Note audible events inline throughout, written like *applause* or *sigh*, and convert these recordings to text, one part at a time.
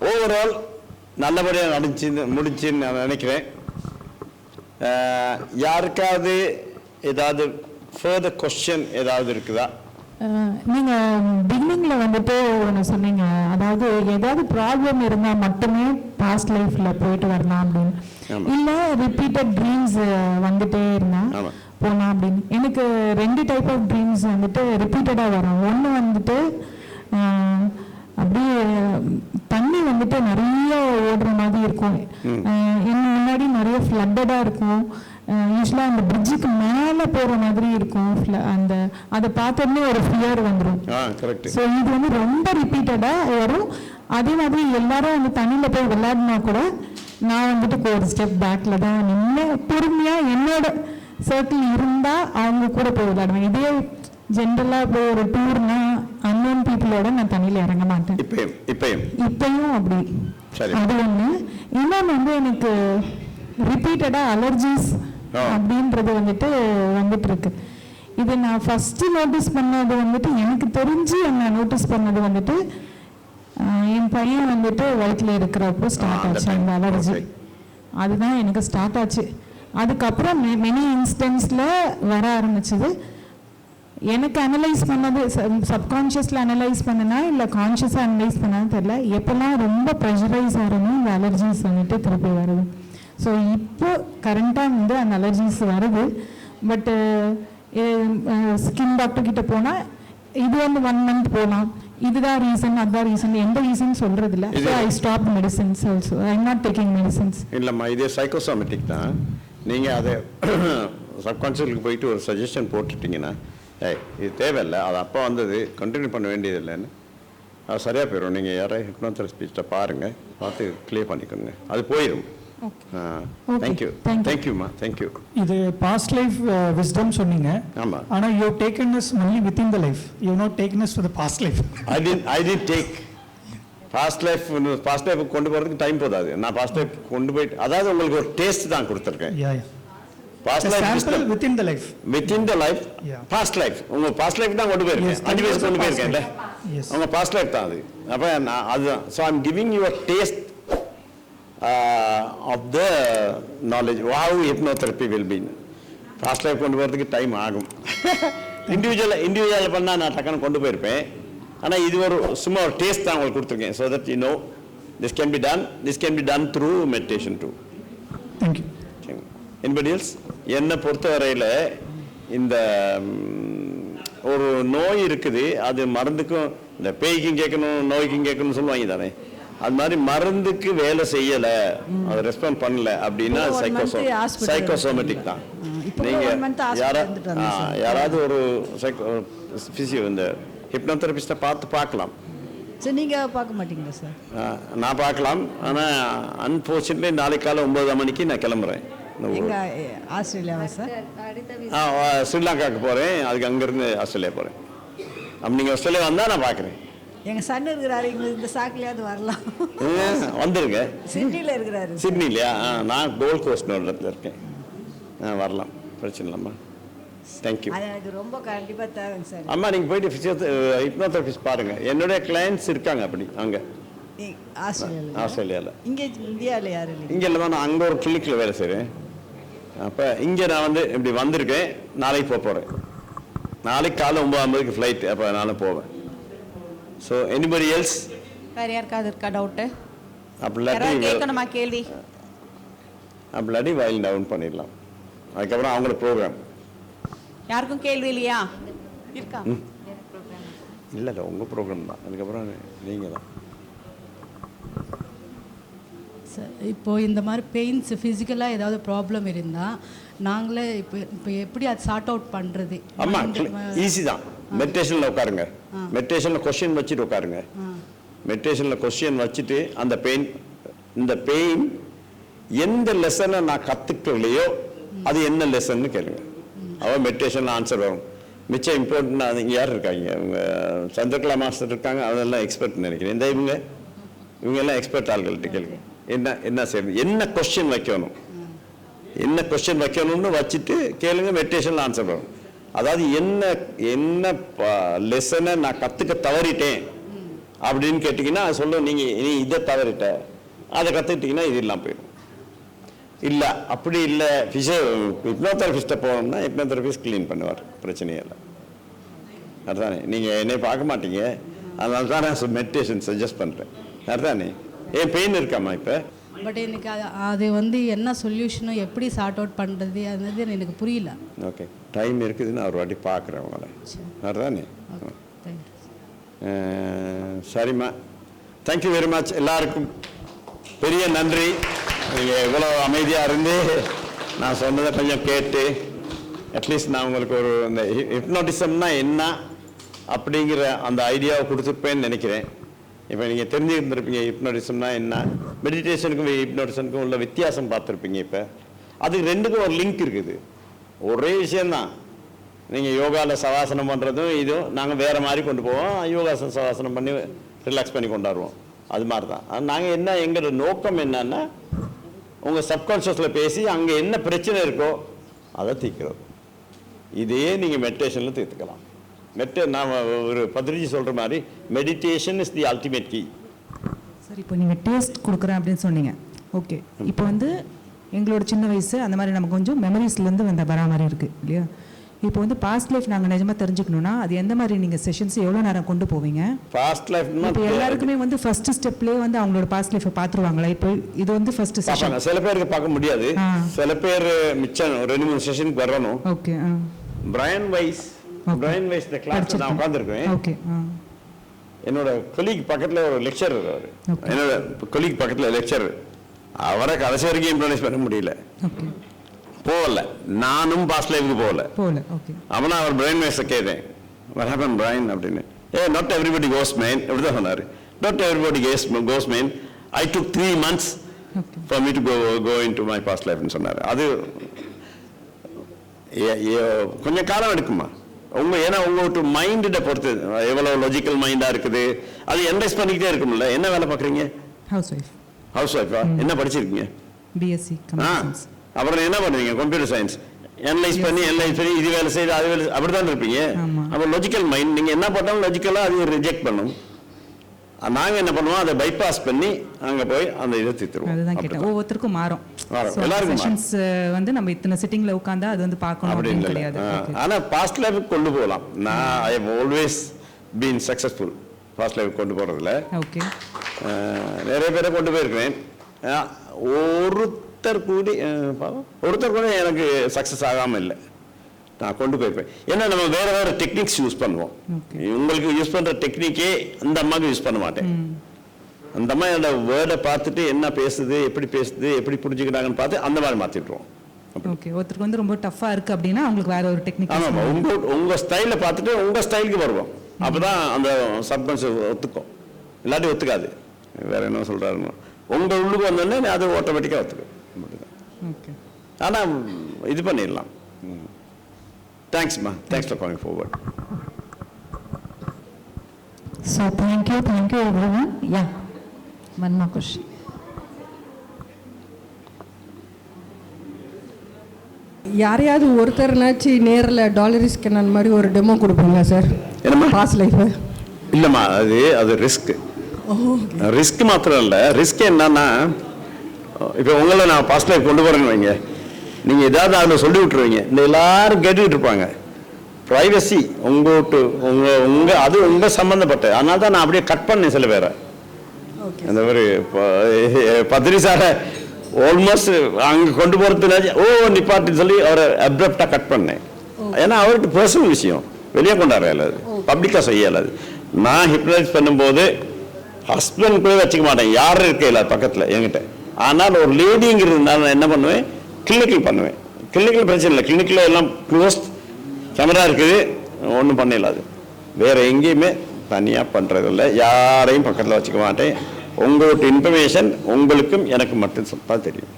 Overall நல்லபடியாக நடந்துச்சு முடிச்சுன்னு நான் நினைக்கிறேன். யாருக்காவது ஏதாவது ஃபர்தர் கொஸ்டின் ஏதாவது இருக்குதா? அஹ் நீங்க பிகினிங்ல வந்துட்டு ஒன்று சொன்னீங்க. அதாவது ஏதாவது ப்ராப்ளம் இருந்தா மட்டுமே பாஸ்ட் லைஃப்ல போயிட்டு வரலாம் அப்படின்னு. இல்ல ரிப்பீட்டட் ட்ரீம்ஸ் வந்துட்டே இருந்தா. போகலாம் அப்படின்னு. எனக்கு ரெண்டு டைப் ஆஃப் ட்ரீம்ஸ் வந்துட்டு ரிப்பீட்டடா வரும். ஒன்று வந்துட்டு அப்படியே தண்ணி வந்துட்டு நிறைய ஓடுற மாதிரி இருக்கும். என் முன்னாடி நிறைய ஃப்ளட்டடாக இருக்கும். யூஸ்வலாக அந்த பிரிட்ஜுக்கு மேலே போகிற மாதிரி இருக்கும். அந்த அதை பார்த்தோன்னே ஒரு ஃபியர் வந்துடும் ஸோ இது வந்து ரொம்ப ரிப்பீட்டடாக வரும். அதே மாதிரி எல்லாரும் வந்து தண்ணியில் போய் விளையாடினா கூட நான் வந்துட்டு ஒரு ஸ்டெப் பேக்கில் தான் நின்று பொறுமையாக என்னோட சர்க்கிள் இருந்தால் அவங்க கூட போய் விளையாடுவேன். இதே ஜென்ரலாக இப்போ ஒரு டூர்னா அன்னோன் பீப்புளோட நான் தண்ணியில் இறங்க மாட்டேன் இப்பயும் இப்பயும் இப்பயும் அப்படி. அது ஒண்ணு இன்னொன்று வந்து எனக்கு ரிப்பீட்டடா அலர்ஜிஸ். அப்படின்றது வந்துட்டு வந்துட்டு இருக்கு இது நான் ஃபர்ஸ்ட் நோட்டீஸ் பண்ணது வந்துட்டு எனக்கு தெரிஞ்சு நான் நோட்டீஸ் பண்ணது வந்துட்டு என் பையன் வந்துட்டு வயிற்றுல இருக்கிறப்போ ஸ்டார்ட் ஆச்சு. அந்த அலர்ஜி. அதுதான் எனக்கு ஸ்டார்ட் ஆச்சு அதுக்கப்புறம் மெனி இன்ஸ்டன்ஸில் வர ஆரம்பிச்சது எனக்கு அனலைஸ் பண்ணது சப்கான்ஷியஸில் அனலைஸ் பண்ணனா இல்லை கான்ஷியஸாக அனலைஸ் பண்ணான்னு தெரியல. எப்போல்லாம் ரொம்ப ப்ரெஷரைஸ் ஆகிறனோ இந்த அலர்ஜிஸ் வந்துட்டு திருப்பி வருது. ஸோ இப்போ கரண்ட்டாக வந்து அந்த அலர்ஜிஸ் வருது. பட்டு ஸ்கின் டாக்டர் கிட்ட போனால் இது வந்து ஒன் மந்த் போகலாம் இதுதான் ரீசன் அதுதான் ரீசன் எந்த ரீசன் சொல்றது இல்ல. I stop medicines also I not taking medicines இல்லைம்மா இது சைக்கோசோமேட்டிக் தான். நீங்கள் அதை *clears throat* சப்கான்ஷியலுக்கு போயிட்டு ஒரு சஜஷன் போட்டுட்டீங்கன்னா ஏய் இது தேவையில்லை. அது அப்போ வந்தது. கண்டினியூ பண்ண வேண்டியது இல்லைன்னு அது சரியாக போயிடும் நீங்கள் யாராவது ஹிப்னோதெரபிஸ்ட்டை பாருங்கள் பார்த்து க்ளியர் பண்ணிக்கோங்க. அது போயிடும் தேங்க்யூ thank you. தேங்க்யூம்மா தேங்க்யூ இது பாஸ்ட் லைஃப் விஸ்டம் சொன்னீங்க. ஆமாம் ஆனா you taken is only with in the life you not taken for the past life I didn't I didn't take past life past life கொண்டு போகிறதுக்கு time போதாது. நான் past life கொண்டு போயிட்டு அதாவது உங்களுக்கு ஒரு டேஸ்ட் தான் கொடுத்துருக்கேன். Past life sample with in the life within the life. Past life உங்க பாஸ்ட் லைஃப் தான் கொண்டு போயிருக்கேன். அஞ்சு வயசு கொண்டு போயிருக்கேன்ல. உங்க பாஸ்ட் லைஃப் தான் அது. அப்போ நான் அதுதான் so I'm giving your taste of the knowledge wow hypnotherapy will been past life கொண்டு போகிறதுக்கு டைம் ஆகும். இண்டிவிஜுவல் இண்டிவிஜுவல் பண்ணால் நான் டக்குன்னு கொண்டு போயிருப்பேன். ஆனால் இது ஒரு சும்மா ஒரு டேஸ்ட் தான் உங்களுக்கு கொடுத்துருக்கேன். So that you know this can be done this can be done through meditation to thank you anybody else என்னை பொறுத்தவரையில் இந்த ஒரு நோய் இருக்குது அது மருந்துக்கும் இந்த பேய்க்கும் கேட்கணும் நோய்க்கும் கேட்கணும்னு சொல்லுவாங்க தானே. அது மாதிரி மருந்துக்கு வேலை செய்யலை அது ரெஸ்பாண்ட் பண்ணல அப்படின்னா சைக்கோசோ சைக்கோசோமேட்டிக் தான். நீங்க யாரா. யாராவது ஒரு சைக்கோ ஃபிசியோ இந்த ஹிப்னோதெரபிஸ்ட்டை பார்த்து பார்க்கலாம். சரி நீங்க பார்க்க மாட்டீங்களா சார் நான் பார்க்கலாம். ஆனால் அன்ஃபார்ச்சுனேட்லி நாளைக்கு காலை ஒன்பது மணிக்கு நான் கிளம்புறேன். எங்க எ, ஆஸ்திரேலியாவா சார்? ஆ ஆ, ஸ்ரீலங்காவுக்கு போகிறேன் அதுக்கு அங்கேருந்து ஆஸ்திரேலியா போகிறேன் அப்போ நீங்கள் ஆஸ்திரேலியா வந்தால் நான் பார்க்குறேன் எங்க சன் இருக்கிறாரு எங்களுக்கு இந்த சாக்கிலையாவது வரலாம். வந்துருங்க. சிட்னில இருக்கிறாரு. சிட்னி இல்லையா ஆ நான் கோல்ட் கோஸ்ட்னு ஒரு இடத்துல இருக்கேன். ஆ வரலாம். பிரச்சனை இல்லைம்மா. தேங்க்யூ அது ரொம்ப கண்டிப்பா தேவைங்க சார். அம்மா நீங்கள் போயிட்டு ஃபிசியோ ஹிப்னோதெரபிஸ்ட் பாருங்கள் என்னுடைய கிளையண்ட்ஸ் இருக்காங்க அப்படி அங்கே. ஆஸ்திரேலியால. ஆஸ்திரேலியாவில் இங்க இந்தியாவில் யாரும் இங்கே இல்லை நான் அங்கே ஒரு கிளினிக்கில் வேலை செய்கிறேன் அப்போ இங்கே நான் வந்து இப்படி வந்திருக்கேன் நாளைக்கு போக போகிறேன் நாளைக்கு காலை ஒம்பது ஐம்பதுக்கு ஃப்ளைட் அப்போ நானும் போவேன். ஸோ எனிபடி எல்ஸ் வேற யாருக்காவது இருக்கா டவுட்டு அப்படி யாராவது இல்லாட்டி கேட்கணுமா கேள்வி? அப்படி இல்லாட்டி வயல் டவுன் பண்ணிடலாம். அதுக்கப்புறம் அவங்களோட ப்ரோக்ராம் யாருக்கும் கேள்வி இல்லையா? இருக்கா? இல்லை இல்லை உங்கள் ப்ரோக்ராம் தான். அதுக்கப்புறம் நீங்கள் தான் சார் இப்போ இந்த மாதிரி பெயின்ஸ் ஃபிசிக்கலாக ஏதாவது ப்ராப்ளம் இருந்தால் நாங்களே இப்போ இப்போ எப்படி அது சார்ட் அவுட் பண்ணுறது ஆமாம் ஈஸி தான். மெடிடேஷனில் உட்காருங்க. மெடிடேஷனில் கொஸ்டின் வச்சுட்டு உட்காருங்க. மெடிடேஷனில் கொஸ்டின் வச்சுட்டு அந்த பெயின் இந்த பெயின் எந்த லெசனை நான் கற்றுக்கலையோ அது என்ன லெசன்னு கேளுங்க. அவன் மெடிடேஷனில் ஆன்சர் வரும். மிச்சம் இம்பார்ட்டன்ட் இங்கே யார் இருக்காங்க? இவங்க சந்திரகலா மாஸ்டர் இருக்காங்க. அதெல்லாம் எக்ஸ்பர்ட் நினைக்கிறேன். இந்த இவங்க இவங்க எல்லாம் எக்ஸ்பர்ட் ஆள்கள்ட்ட கேளுங்க. என்ன என்ன செய்யணும்? என்ன கொஸ்டின் வைக்கணும்? என்ன கொஸ்டின் வைக்கணும்னு வச்சுட்டு கேளுங்க மெடிடேஷனில் ஆன்சர் வரும். அதாவது என்ன என்ன லெசனை நான் கற்றுக்க தவறிட்டேன் அப்படின்னு கேட்டிங்கன்னா சொல்ல நீங்கள் நீ இதை தவறிட்ட. அதை கற்றுக்கிட்டிங்கன்னா இது இல்லாமல் போயிடும். இல்லை அப்படி இல்லை ஃபிஷோ ஹிப்னோதெரபிஸ்ட்டை போனோம்னா ஹிப்னோதெரபிஸ்ட் க்ளீன் பண்ணுவார் பிரச்சனையே இல்லை. அதுதானே நீங்கள் என்னை பார்க்க மாட்டீங்க. அதனால தான் நான் மெடிடேஷன் சஜஸ்ட் பண்ணுறேன் அதுதானே ஏன் பெயின் இருக்காம்மா இப்போ? பட் எனக்கு அது அது வந்து என்ன சொல்யூஷனும் எப்படி சார்ட் அவுட் பண்ணுறது அது எனக்கு புரியல. ஓகே டைம் இருக்குதுன்னு ஒரு வாட்டி பார்க்குறேன் உங்களை. அதுதானே சரிம்மா. தேங்க்யூ வெரி மச் எல்லாருக்கும் பெரிய நன்றி. நீங்கள் இவ்வளோ அமைதியாக இருந்து நான் சொன்னதை கொஞ்சம் கேட்டு அட்லீஸ்ட் நான் உங்களுக்கு ஒரு இந்த ஹிப்னோட்டிசம்னா என்ன அப்படிங்கிற அந்த ஐடியாவை கொடுத்துருப்பேன்னு நினைக்கிறேன். இப்போ நீங்கள் தெரிஞ்சுருந்துருப்பீங்க ஹிப்னோட்டிசம்னா என்ன? மெடிடேஷனுக்கும் ஹிப்னோட்டிசனுக்கும் உள்ள வித்தியாசம் பார்த்துருப்பீங்க இப்போ. அதுக்கு ரெண்டுக்கும் ஒரு லிங்க் இருக்குது. ஒரே விஷயந்தான் நீங்கள் யோகாவில் சவாசனம் பண்ணுறதும் இதுவும் நாங்கள் வேறு மாதிரி கொண்டு போவோம். யோகாசனம் சவாசனம் பண்ணி ரிலாக்ஸ் பண்ணி கொண்டாடுவோம். அது மாதிரி தான் நாங்கள் என்ன எங்களோட நோக்கம் என்னன்னா உங்கள் சப்கான்ஷியஸில் பேசி அங்கே என்ன பிரச்சனை இருக்கோ அதை தீர்க்கிறோம். இதையே நீங்கள் மெடிடேஷனில் தீர்த்துக்கலாம். மெட்ட நான் ஒரு பத்ரிஜி சொல்கிற மாதிரி meditation is the ultimate key சரி இப்போ நீங்கள் டேஸ்ட் கொடுக்குறேன் அப்படின்னு சொன்னீங்க. ஓகே இப்போ வந்து எங்களோட சின்ன வயசு அந்த மாதிரி நமக்கு கொஞ்சம் மெமரிஸ்லேருந்து வந்த வரா மாதிரி இருக்குது இல்லையா? இப்போ வந்து பாஸ்ட் லைஃப் நாங்கள் நிஜமாக தெரிஞ்சுக்கணுன்னா அது எந்த மாதிரி நீங்கள் செஷன்ஸ் எவ்வளோ நேரம் கொண்டு போவீங்க? ஃபாஸ்ட் லைஃப்னா இப்போ எல்லாருக்குமே வந்து ஃபர்ஸ்ட் ஸ்டெப்லேயே வந்து அவங்களோட பாஸ்ட் லைஃப்பை பார்த்துருவாங்களா இப்போ இது வந்து ஃபர்ஸ்ட் செஷன் சில பேருக்கு பார்க்க முடியாது. சில பேர் மிச்சம் ரெண்டு மூணு செஷனுக்கு வரணும். Okay Brian Weiss Brian Weiss இந்த கிளாஸ்ல நான் உட்காந்துருக்கேன் ஓகே என்னோட கொலீக் பக்கத்துல ஒரு லெக்சர் அவர். என்னோட கொலீக் பக்கத்துல லெக்சர் அவரை கடைசி வரைக்கும் இம்ப்ரனைஸ் பண்ண முடியல. போகல. நானும் பாஸ்ட் லைஃப்க்கு போகல. அவனா அவர் பிரைன் வைஸை கேட்டேன். What happened பிரைன் அப்படின்னு. A not everybody goes main இப்படி தான் சொன்னார். Not everybody case goes main I took three months. For me to go go in to my past லைஃப்னு சொன்னார். அது கொஞ்சம் காலம் எடுக்குமா? உங்க ஏன்னா உங்களோட மைண்டிட பொறுத்து எவ்வளவு லாஜிக்கல் மைண்டா இருக்குது அது என்ரைஸ் பண்ணிக்கிட்டே இருக்கும்ல. என்ன வேலை பார்க்குறீங்க? ஹவுஸ் ஒய்ஃப் ஹவுஸ் ஒய்ஃபா என்ன படிச்சிருக்கீங்க? பிஎஸ்சி ஆ. அப்புறம் என்ன பண்ணுவீங்க கம்ப்யூட்டர் சயின்ஸ் அனலைஸ் பண்ணி அனலைஸ் பண்ணி இது வேலை செய்யுது அது வேலை அப்படிதான் இருப்பீங்க. ஆமா. அப்போ லாஜிக்கல் மைண்ட் நீங்க என்ன பண்ணாலும் லாஜிக்கலாக அது ரிஜெக்ட் பண்ணும். நாங்க என்ன பண்ணுவோம்? அதை பைபாஸ் பண்ணி அங்க போய் அந்த இதை தீர்த்துருவோம் அதுதான் கேட்டேன். ஒவ்வொருத்தருக்கும் மாறும். செஷன்ஸ் வந்து நம்ம இத்தனை சிட்டிங்ல உட்காந்தா அது வந்து பார்க்கணும் அப்படி அப்படின்னு கிடையாது. ஆனா பாஸ்ட் லைஃபுக்கு கொண்டு போகலாம். நான் I have always been successful past life கொண்டு போறதுல ஓகே நிறைய பேரை கொண்டு போயிருக்கிறேன். ஒருத்தர் கூடி ஒருத்தர் கூட எனக்கு சக்ஸஸ் ஆகாம இல்லை. நான் கொண்டு போயிருப்பேன். ஏன்னா நம்ம வேற வேற டெக்னிக்ஸ் யூஸ் பண்ணுவோம். உங்களுக்கு யூஸ் பண்ற டெக்னிக்கே அந்த அம்மாவுக்கு யூஸ் பண்ண மாட்டேன். அந்த அம்மா என்னோட வேர்டை பார்த்துட்டு என்ன பேசுது எப்படி பேசுது எப்படி புரிஞ்சுக்கிறாங்கன்னு பார்த்து அந்த மாதிரி மாத்திட்டுருவோம் ஓகே ஒருத்தருக்கு வந்து ரொம்ப டஃப்பா இருக்கு அப்படின்னா அவங்களுக்கு வேற ஒரு டெக்னிக் ஆமாம் உங்க உங்க ஸ்டைலை பார்த்துட்டு உங்க ஸ்டைலுக்கு வருவோம். அப்பதான் அந்த சப்கான்ஷியஸ் ஒத்துக்கும். இல்லாட்டி ஒத்துக்காது. வேற என்ன சொல்றாருன்னு. உங்க உள்ளுக்கு வந்தோடனே அது ஆட்டோமேட்டிக்காக ஒத்துக்கும். அப்படிதான். ஓகே ஆனா இது பண்ணிடலாம். தேங்க்ஸ்மா thanks for calling forward So thank you, thank you everyone. One more question. யாரையாவது ஒருத்தர்னாச்சு நேரில் டாலரி ஸ்கேன் மாதிரி ஒரு டெமோ கொடுப்பீங்களா சார் என்னம்மா? பாஸ் லைஃபு இல்லைம்மா அது அது ரிஸ்க் ரிஸ்க் மாத்திரம் இல்லை ரிஸ்க் என்னன்னா இப்போ உங்களை நான் பாஸ்ட் லைஃப் கொண்டு போறேன்னு வைங்க. நீங்கள் ஏதாவது அதில் சொல்லி விட்டுருவீங்க. இந்த எல்லாரும் கேட்டுக்கிட்டு இருப்பாங்க. ப்ரைவசி உங்கள்கிட்ட உங்கள் உங்கள் அது உங்கள் சம்மந்தப்பட்ட அதனால தான் நான் அப்படியே கட் பண்ணேன் சில பேரை. அந்த ஒரு பத்திரி சாரை ஆல்மோஸ்ட் அங்கே கொண்டு போகிறதுனாச்சு ஓ நிப்பாட்டின்னு சொல்லி அவரை அப்ரப்டாக கட் பண்ணேன். ஏன்னா அவருக்கு பர்சனல் விஷயம். வெளியே கொண்டாட இயலாது. பப்ளிக்காக செய்ய இயலாது. நான் ஹிப்னடைஸ் பண்ணும்போது ஹஸ்பண்ட் கூட வச்சுக்க மாட்டேன். யாரும் இருக்க இல்லாது பக்கத்தில் என்கிட்ட. ஆனால் ஒரு லேடிங்கிறதுனால நான் என்ன பண்ணுவேன்? கிளினிக்கல் பண்ணுவேன். கிளினிக்கல் பிரச்சனை இல்லை. கிளினிக்கில் எல்லாம் க்ளோஸ் கேமரா இருக்குது. ஒன்றும் பண்ண இயலாது. வேற எங்கேயுமே தனியாக பண்ணுறதில்ல யாரையும் பக்கத்தில் வச்சுக்க மாட்டேன். உங்களோட இன்ஃபர்மேஷன் உங்களுக்கும் எனக்கு மட்டும் சொல்ல தெரியும்.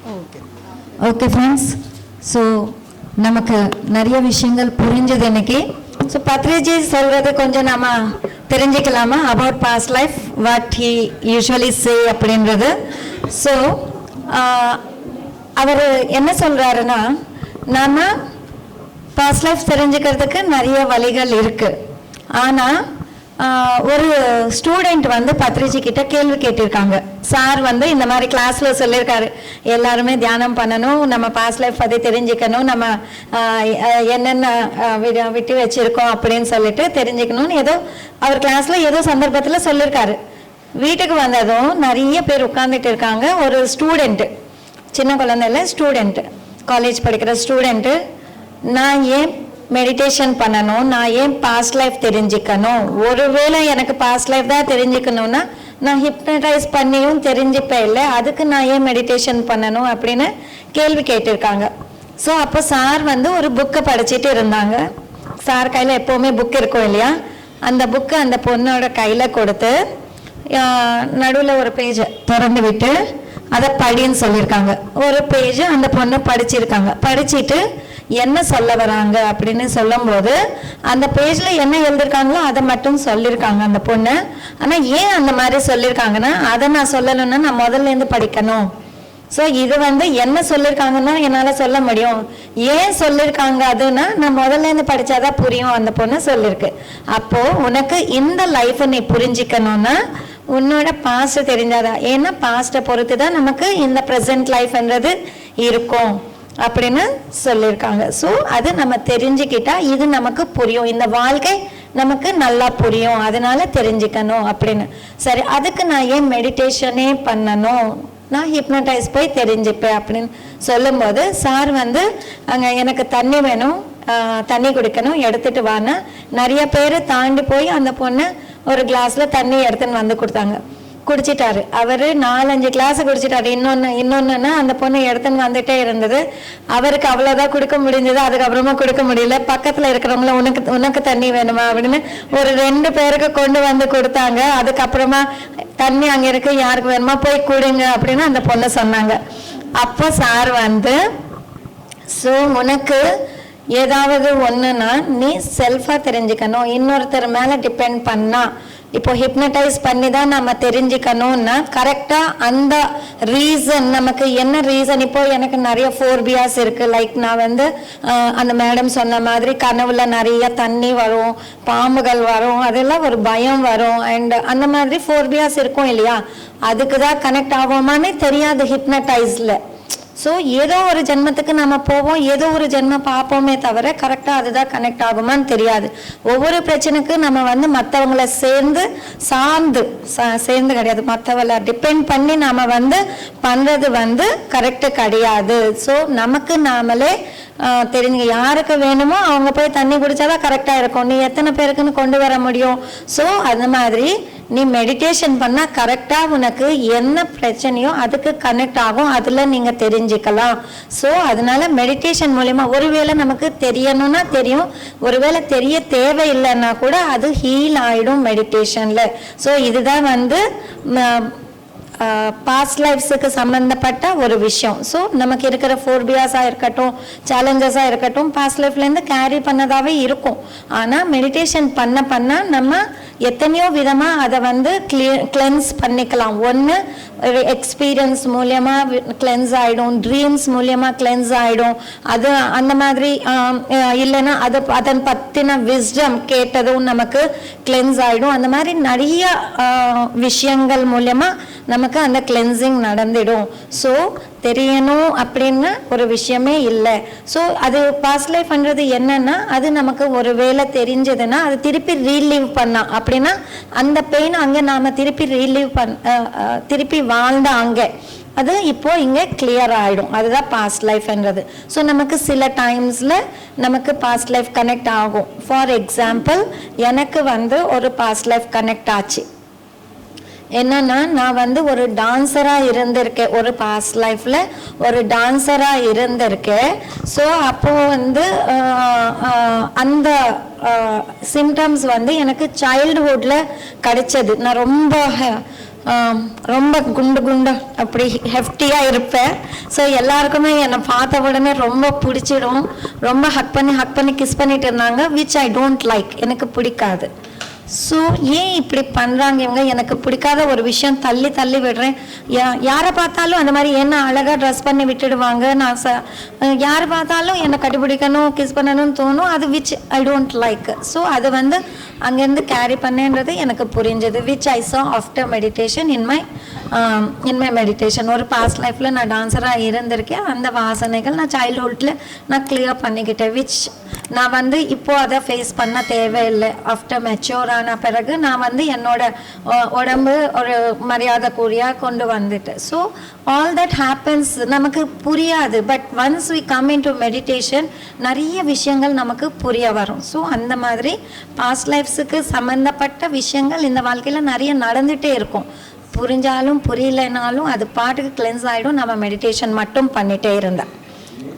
ஓகே ஃப்ரெண்ட்ஸ் ஸோ நமக்கு நிறைய விஷயங்கள் புரிஞ்சது இன்னைக்கு. ஸோ பத்ரிஜி சொல்றது கொஞ்சம் நாம தெரிஞ்சுக்கலாமா? About past life what he usually say அப்படின்றது. ஸோ அவர் என்ன சொல்கிறாருன்னா நாம பாஸ்ட் லைஃப் தெரிஞ்சுக்கிறதுக்கு நிறைய வழிகள் இருக்குது ஆனால் ஒரு ஸ்டூடெண்ட் வந்து பத்ரிஜி கிட்ட கேள்வி கேட்டிருக்காங்க. சார் வந்து இந்த மாதிரி கிளாஸ்ல சொல்லியிருக்காரு. எல்லாருமே தியானம் பண்ணணும் நம்ம பாஸ்ட் லைஃப் பற்றி தெரிஞ்சுக்கணும் நம்ம என்னென்ன விட- விட்டு வச்சிருக்கோம் அப்படின்னு சொல்லிட்டு தெரிஞ்சுக்கணும்னு ஏதோ அவர் கிளாஸ்ல ஏதோ சந்தர்ப்பத்தில் சொல்லியிருக்காரு. வீட்டுக்கு வந்ததும் நிறைய பேர் உட்கார்ந்துட்டு இருக்காங்க. ஒரு ஸ்டூடெண்ட்டு சின்ன குழந்தைல ஸ்டூடெண்ட்டு காலேஜ் படிக்கிற ஸ்டூடெண்ட்டு நான் ஏன் மெடிடேஷன் பண்ணணும். நான் ஏன் பாஸ்ட் லைஃப் தெரிஞ்சுக்கணும்? ஒருவேளை எனக்கு பாஸ்ட் லைஃப் தான் தெரிஞ்சுக்கணும்னா நான் ஹிப்னடைஸ் பண்ணியும் தெரிஞ்சுப்பேன் இல்லை அதுக்கு நான் ஏன் மெடிடேஷன் பண்ணணும் அப்படின்னு கேள்வி கேட்டிருக்காங்க. ஸோ அப்போ சார் வந்து ஒரு புக்கை படிச்சுட்டு இருந்தாங்க. சார் கையில் எப்போவுமே புக் இருக்கும் இல்லையா? அந்த புக்கை அந்த பொண்ணோட கையில் கொடுத்து நடுவில் ஒரு பேஜை திறந்து விட்டு அதை படின்னு சொல்லியிருக்காங்க. ஒரு பேஜ் அந்த பொண்ணு படிச்சிருக்காங்க. படிச்சுட்டு என்ன சொல்ல வராங்க அப்படின்னு சொல்லும்போது அந்த பேஜில் என்ன எழுதிருக்காங்களோ அதை மட்டும் சொல்லியிருக்காங்க அந்த பொண்ணு. ஆனால் ஏன் அந்த மாதிரி சொல்லியிருக்காங்கன்னா அதை நான் சொல்லணும்னா நான் முதல்லேருந்து படிக்கணும். ஸோ இது வந்து என்ன சொல்லியிருக்காங்கன்னா என்னால் சொல்ல முடியும். ஏன் சொல்லியிருக்காங்க அதுன்னா நான் முதல்லேருந்து படித்தாதான் புரியும் அந்த பொண்ணு சொல்லியிருக்கு. அப்போது உனக்கு இந்த லைஃப்பை நீ புரிஞ்சிக்கணும்னா உன்னோட பாஸ்ட் தெரிஞ்சாதான். ஏன்னா பாஸ்ட்டை பொறுத்து தான் நமக்கு இந்த ப்ரெசன்ட் லைஃப்ன்றது இருக்கும். அப்படின்னு சொல்லியிருக்காங்க. ஸோ அது நம்ம தெரிஞ்சுக்கிட்டா இது நமக்கு புரியும். இந்த வாழ்க்கை நமக்கு நல்லா புரியும். அதனால தெரிஞ்சுக்கணும் அப்படின்னு. சரி அதுக்கு நான் ஏன் மெடிடேஷனே பண்ணணும்? நான் ஹிப்னடைஸ் போய் தெரிஞ்சுப்பேன் அப்படின்னு சொல்லும்போது சார் வந்து அங்கே எனக்கு தண்ணி வேணும் தண்ணி குடிக்கணும் எடுத்துட்டு வான்னு. நிறைய பேர் தாண்டி போய் அந்த பொண்ணு ஒரு கிளாஸில் தண்ணி எடுத்துன்னு வந்து கொடுத்தாங்க. குடிச்சிட்டாரு. அவர் நாலஞ்சு கிளாஸ் குடிச்சிட்டாரு. இன்னொன்று இன்னொன்றுன்னா அந்த பொண்ணு எடுத்துன்னு வந்துட்டே இருந்தது. அவருக்கு அவ்வளோதான் கொடுக்க முடிஞ்சது. அதுக்கப்புறமா கொடுக்க முடியல. பக்கத்தில் இருக்கிறவங்கள உனக்கு உனக்கு தண்ணி வேணுமா? அப்படின்னு ஒரு ரெண்டு பேருக்கு கொண்டு வந்து கொடுத்தாங்க. அதுக்கப்புறமா தண்ணி அங்கே இருக்கு. யாருக்கு வேணுமா போய் கொடுங்க அப்படின்னு அந்த பொண்ணு சொன்னாங்க. அப்போ சார் வந்து ஸோ உனக்கு ஏதாவது ஒன்றுனா நீ செல்ஃபாக தெரிஞ்சுக்கணும். இன்னொருத்தர் மேலே டிபெண்ட் பண்ணா இப்போ ஹிப்னடைஸ் பண்ணி தான் நம்ம தெரிஞ்சுக்கணும்னா கரெக்டாக அந்த ரீசன் நமக்கு என்ன ரீசன் இப்போ எனக்கு நிறைய ஃபோர்பியாஸ் இருக்குது லைக் நான் வந்து அந்த மேடம் சொன்ன மாதிரி கனவுல நிறைய தண்ணி வரும் பாம்புகள் வரும் அதெல்லாம் ஒரு பயம் வரும். அண்ட் அந்த மாதிரி ஃபோர்பியாஸ் இருக்கும் இல்லையா? அதுக்கு தான் கனெக்ட் ஆகுமான்னு தெரியாது ஹிப்னடைஸில் ஸோ ஏதோ ஒரு ஜென்மத்துக்கு நம்ம போவோம் ஏதோ ஒரு ஜென்மம் பார்ப்போமே தவிர கரெக்டாக அதுதான் கனெக்ட் ஆகுமான்னு தெரியாது. ஒவ்வொரு பிரச்சனைக்கு நம்ம வந்து மற்றவங்கள சேர்ந்து சார்ந்து சேர்ந்து கிடையாது. மற்றவங்கள டிபெண்ட் பண்ணி நம்ம வந்து பண்ணுறது வந்து கரெக்டு கிடையாது. ஸோ நமக்கு நாமளே தெரிஞ்சுங்க யாருக்கு வேணுமோ அவங்க போய் தண்ணி குடிச்சாதான் கரெக்டாக இருக்கும். நீ எத்தனை பேருக்குன்னு கொண்டு வர முடியும்? ஸோ அந்த மாதிரி நீ மெடிடேஷன் பண்ணால் கரெக்டாக உனக்கு என்ன பிரச்சனையோ அதுக்கு கனெக்ட் ஆகும். அதில் நீங்கள் தெரிஞ்சுக்கலாம். ஸோ அதனால மெடிடேஷன் மூலயமா ஒருவேளை நமக்கு தெரியணும்னா தெரியும். ஒருவேளை தெரிய தேவையில்லைன்னா கூட அது ஹீல் ஆகிடும் மெடிடேஷனில் ஸோ இதுதான் வந்து ம, Uh, பாஸ்ட் லைஃப்ஸுக்கு சம்மந்தப்பட்ட ஒரு விஷயம். ஸோ நமக்கு இருக்கிற ஃபோர்பியாஸாக இருக்கட்டும் சேலஞ்சஸாக இருக்கட்டும் பாஸ்ட் லைஃப்லேருந்து கேரி பண்ணதாகவே இருக்கும். ஆனால் மெடிடேஷன் பண்ண பண்ண நம்ம எத்தனையோ விதமாக அதை வந்து கிளி கிளென்ஸ் பண்ணிக்கலாம். ஒன்று எக்ஸ்பீரியன்ஸ் மூலியமாக கிளென்ஸ் ஆகிடும் ட்ரீம்ஸ் மூலியமாக கிளென்ஸ் ஆகிடும் அது அந்த மாதிரி இல்லைன்னா அதை அதன் பற்றின விஸ்டம் கேட்டதும் நமக்கு கிளென்ஸ் ஆகிடும் அந்த மாதிரி நிறைய விஷயங்கள் மூலியமாக நமக்கு அந்த கிளென்சிங் நடந்துடும். ஸோ தெரியணும் அப்படின்னு ஒரு விஷயமே இல்லை. ஸோ அது பாஸ்ட் லைஃப்ன்றது என்னன்னா அது நமக்கு ஒரு வேளை தெரிஞ்சதுன்னா அது திருப்பி ரீலீவ் பண்ணால் அப்படின்னா அந்த பெயின் அங்கே நாம் திருப்பி ரீலீவ் பண் திருப்பி வாழ்ந்த அங்கே. அது இப்போ இங்கே கிளியர் ஆகிடும் அதுதான் பாஸ்ட் லைஃப்ன்றது ஸோ நமக்கு சில டைம்ஸில் நமக்கு பாஸ்ட் லைஃப் கனெக்ட் ஆகும். ஃபார் எக்ஸாம்பிள் எனக்கு வந்து ஒரு பாஸ்ட் லைஃப் கனெக்ட் ஆச்சு. என்னன்னா நான் வந்து ஒரு டான்ஸராக இருந்திருக்கேன். ஒரு பாஸ்ட் லைஃப்பில் ஒரு டான்ஸராக இருந்திருக்கேன். ஸோ அப்போ வந்து அந்த சிம்டம்ஸ் வந்து எனக்கு சைல்டுஹுட்டில் கிடைச்சது. நான் ரொம்ப ரொம்ப குண்டு குண்டு அப்படி ஹெஃப்டியாக இருப்பேன். ஸோ எல்லாருக்குமே என்னை பார்த்த உடனே ரொம்ப பிடிச்சிடும். ரொம்ப ஹக் பண்ணி ஹக் பண்ணி கிஸ் பண்ணிட்டு இருந்தாங்க விச் ஐ டோன்ட் லைக் எனக்கு பிடிக்காது. ஸோ ஏன் இப்படி பண்ணுறாங்க இவங்க? எனக்கு பிடிக்காத ஒரு விஷயம் தள்ளி தள்ளி விடுறேன். யா யாரை பார்த்தாலும் அந்த மாதிரி என்ன அழகாக ட்ரெஸ் பண்ணி விட்டுடுவாங்க. நான் ச யாரை பார்த்தாலும் என்னை கட்டிப்பிடிக்கணும் கிஸ் பண்ணணும்னு தோணும். அது which I don't like so அது வந்து அங்கேருந்து கேரி பண்ணேன்றது எனக்கு புரிஞ்சது. Which I saw after meditation in my in my meditation ஒரு பாஸ்ட் லைஃப்பில் நான் டான்ஸராக இருந்திருக்கேன். அந்த வாசனைகள் நான் சைல்ட்ஹுட்டில் நான் கிளியர் பண்ணிக்கிட்டேன். விச் நான் வந்து இப்போது அதை ஃபேஸ் பண்ண தேவையில்லை. ஆஃப்டர் மெச்சூர் ஆன பிறகு நான் வந்து என்னோட உடம்பு ஒரு மரியாதை கூறியா கொண்டு வந்துட்டேன். ஸோ ஆல் தட் ஹேப்பன்ஸ் நமக்கு புரியாது. But once we come in to meditation நிறைய விஷயங்கள் நமக்கு புரிய வரும். ஸோ அந்த மாதிரி பாஸ்ட் லைஃப்ஸுக்கு சம்மந்தப்பட்ட விஷயங்கள் இந்த வாழ்க்கையில் நிறைய நடந்துகிட்டே இருக்கும். புரிஞ்சாலும் புரியலைனாலும் அது பாட்டுக்கு கிளென்ஸ் ஆகிடும் நம்ம மெடிடேஷன் மட்டும் பண்ணிகிட்டே இருந்தேன்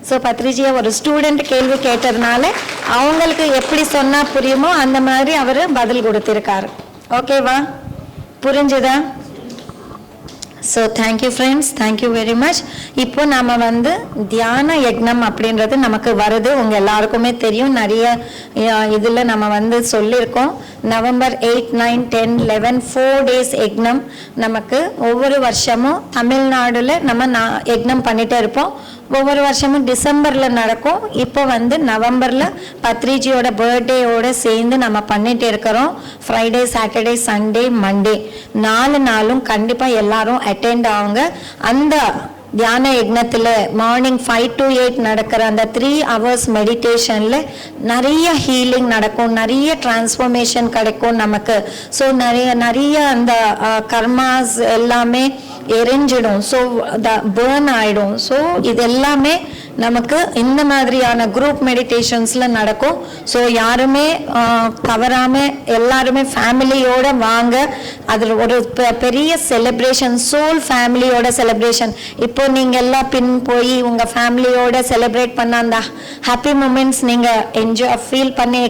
ஸோ பத்ரிஜியை ஒரு ஸ்டூடெண்ட் கேள்வி கேட்டதுனால அவங்களுக்கு எப்படி சொன்னால் புரியுமோ அந்த மாதிரி அவர் பதில் கொடுத்துருக்காரு. ஓகேவா புரிஞ்சுதா? So thank you friends thank you very much இப்போ நம்ம வந்து தியான யக்னம் அப்படின்றது நமக்கு வருது. உங்கள் எல்லாருக்குமே தெரியும். நிறைய இதில் நம்ம வந்து சொல்லியிருக்கோம். November eight nine ten eleven four days யக்னம் நமக்கு ஒவ்வொரு வருஷமும் தமிழ்நாடுல நம்ம நான் யக்னம் பண்ணிகிட்டே இருப்போம். ஒவ்வொரு வருஷமும் டிசம்பரில் நடக்கும். இப்போ வந்து நவம்பரில் பத்ரிஜியோட பர்த்டேயோட சேர்ந்து நம்ம பண்ணிட்டு இருக்கிறோம். ஃப்ரைடே சாட்டர்டே சண்டே மண்டே நாலு நாளும் கண்டிப்பாக எல்லாரும் அட்டெண்ட் ஆகுங்க அந்த தியான யக்னத்தில் மார்னிங் ஃபைவ் டு எயிட் நடக்கிற அந்த த்ரீ ஹவர்ஸ் மெடிடேஷனில் நிறைய ஹீலிங் நடக்கும். நிறைய டிரான்ஸ்ஃபர்மேஷன் கிடைக்கும் நமக்கு. ஸோ நிறைய நிறைய அந்த கர்மாஸ் எல்லாமே எரிஞ்சிடும். ஸோ த பேர்ன் ஆகிடும் ஸோ இது எல்லாமே நமக்கு இந்த மாதிரியான குரூப் மெடிடேஷன்ஸில் நடக்கும். ஸோ யாருமே தவறாமல் எல்லாருமே ஃபேமிலியோட வாங்க. அதில் ஒரு பெ- பெரிய செலிப்ரேஷன் சோல் ஃபேமிலியோட செலிப்ரேஷன் இப்போ நீங்கள் எல்லாம் பின் போய் உங்கள் ஃபேமிலியோட செலிப்ரேட் பண்ண அந்த ஹாப்பி மூமெண்ட்ஸ் நீங்கள் என்ஜாய் ஃபீல் பண்ணி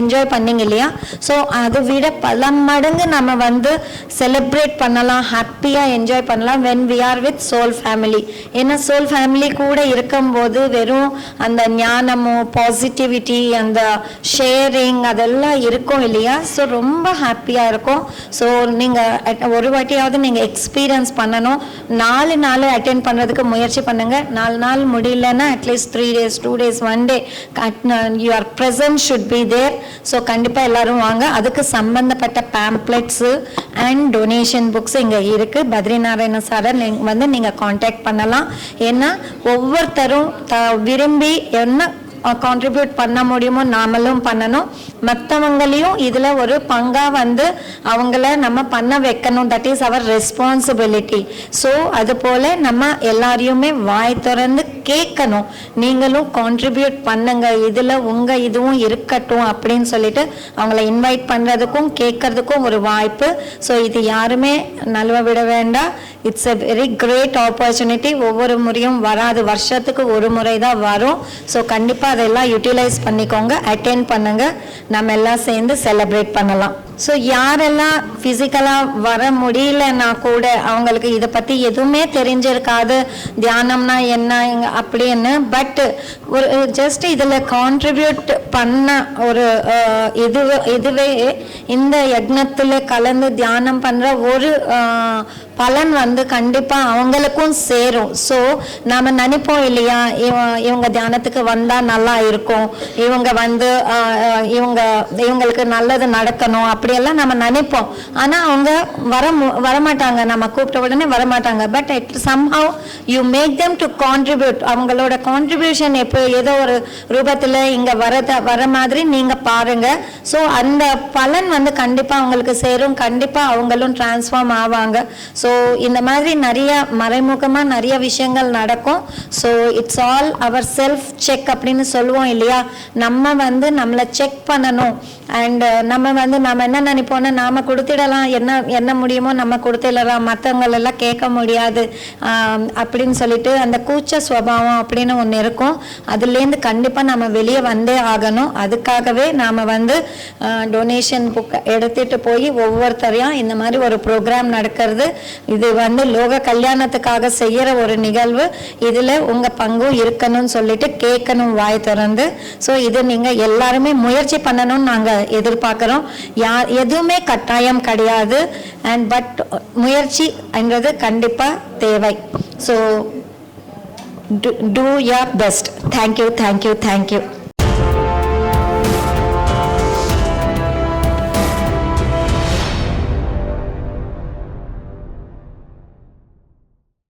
என்ஜாய் பண்ணீங்க இல்லையா? ஸோ அதை விட பல மடங்கு நம்ம வந்து செலிப்ரேட் பண்ணலாம் ஹாப்பியாக என்ஜாய் பண்ணலாம். When we are with soul family ஏன்னா சோல் ஃபேமிலி கூட இருக்கும்போது வெறும் அந்த ஞானமும் பாசிட்டிவிட்டி அந்த ஷேரிங் அதெல்லாம் இருக்கும் இல்லையா? ஸோ ரொம்ப ஹாப்பியாக இருக்கும். ஸோ நீங்கள் ஒரு வாட்டியாவது நீங்கள் எக்ஸ்பீரியன்ஸ் பண்ணணும். நாலு நாள் அட்டென்ட் பண்ணுறதுக்கு முயற்சி பண்ணுங்கள் நாலு நாள் முடியலன்னா at least three days two days one day your present should be there so கண்டிப்பாக எல்லாரும் வாங்க. அதுக்கு சம்மந்தப்பட்ட பேம்ப்ளெட்ஸு அண்ட் டொனேஷன் புக்ஸ் இங்கே இருக்குது பத்ரிநாராயண் சாரை? நீங்க வந்து நீங்கள் காண்டாக்ட் பண்ணலாம். ஏன்னா ஒவ்வொருத்தரும் த விரும்பி என்ன கான்ட்ரிபியூட் பண்ண முடியுமோ நாமளும் பண்ணணும். மற்றவங்களையும் இதில் ஒரு பங்காக வந்து அவங்கள நம்ம பண்ண வைக்கணும். That is our responsibility so அது போல் நம்ம எல்லாரையுமே வாய் திறந்து கேட்கணும். நீங்களும் கான்ட்ரிபியூட் பண்ணுங்க. இதில் உங்கள் இதுவும் இருக்கட்டும் அப்படின்னு சொல்லிட்டு அவங்கள இன்வைட் பண்ணுறதுக்கும் கேட்கறதுக்கும் ஒரு வாய்ப்பு. ஸோ இது யாருமே நழுவ விட வேண்டாம் it's a very great opportunity ஒவ்வொரு முறையும் வராது. வருஷத்துக்கு ஒரு முறை தான் வரும். ஸோ கண்டிப்பாக அதெல்லாம் யூட்டிலைஸ் பண்ணிக்கோங்க அட்டென்ட் பண்ணுங்க. நம்ம எல்லாம் சேர்ந்து செலிப்ரேட் பண்ணலாம். ஸோ யாரெல்லாம் ஃபிசிக்கலாக வர முடியலன்னா கூட அவங்களுக்கு இதை பற்றி எதுவுமே தெரிஞ்சிருக்காது. தியானம்னா என்ன அப்படின்னு பட் ஒரு ஜஸ்ட் இதில் கான்ட்ரிபியூட் பண்ண ஒரு இது இதுவே இந்த யக்னத்தில் கலந்து தியானம் பண்ணுற ஒரு பலன் வந்து கண்டிப்பாக அவங்களுக்கும் சேரும். ஸோ நாம் நினைப்போம் இல்லையா? இவ- இவங்க தியானத்துக்கு வந்தால் நல்லா இருக்கும். இவங்க வந்து இவங்க இவங்களுக்கு நல்லது நடக்கணும். அப்படியெல்லாம் நம்ம நினைப்போம். ஆனால் அவங்க வர மு- வரமாட்டாங்க. நம்ம கூப்பிட்ட உடனே வரமாட்டாங்க. But it somehow you make them to contribute அவங்களோட கான்ட்ரிபியூஷன் எப்போ ஏதோ ஒரு ரூபத்தில் இங்கே வரத வர மாதிரி நீங்கள் பாருங்க. ஸோ அந்த பலன் வந்து கண்டிப்பாக அவங்களுக்கு சேரும். கண்டிப்பாக அவங்களும் டிரான்ஸ்ஃபார்ம் ஆவாங்க. ஸோ ஸோ இந்த மாதிரி நிறைய மறைமுகமாக நிறைய விஷயங்கள் நடக்கும். So it's all our self check அப்படின்னு சொல்லுவோம் இல்லையா? நம்ம வந்து நம்மளை செக் பண்ணணும். அண்டு uh, நம்ம வந்து நம்ம என்ன நினைப்போம்னா நாம் கொடுத்துடலாம். என்ன என்ன முடியுமோ நம்ம கொடுத்துடலாம். மற்றவங்களெல்லாம் கேட்க முடியாது. அப்படின்னு சொல்லிட்டு அந்த கூச்ச சுவாவம் அப்படின்னு ஒன்று இருக்கும். அதுலேருந்து கண்டிப்பாக நம்ம வெளியே வந்தே ஆகணும். அதுக்காகவே நாம் வந்து டொனேஷன் புக் எடுத்துகிட்டு போய் ஒவ்வொருத்தரையும் இந்த மாதிரி ஒரு ப்ரோக்ராம் நடக்கிறது. இது வந்து லோக கல்யாணத்துக்காக செய்கிற ஒரு நிகழ்வு. இதில் உங்கள் பங்கும் இருக்கணும்னு சொல்லிட்டு கேட்கணும் வாய் திறந்து. ஸோ இது நீங்கள் எல்லாருமே முயற்சி பண்ணணும்னு நாங்கள் எதிர்பார்க்குறோம். யார் யா- எதுவுமே கட்டாயம் கிடையாது. அண்ட் பட் முயற்சிங்கிறது கண்டிப்பாக தேவை. So do, do your best. Thank you, thank you, thank you.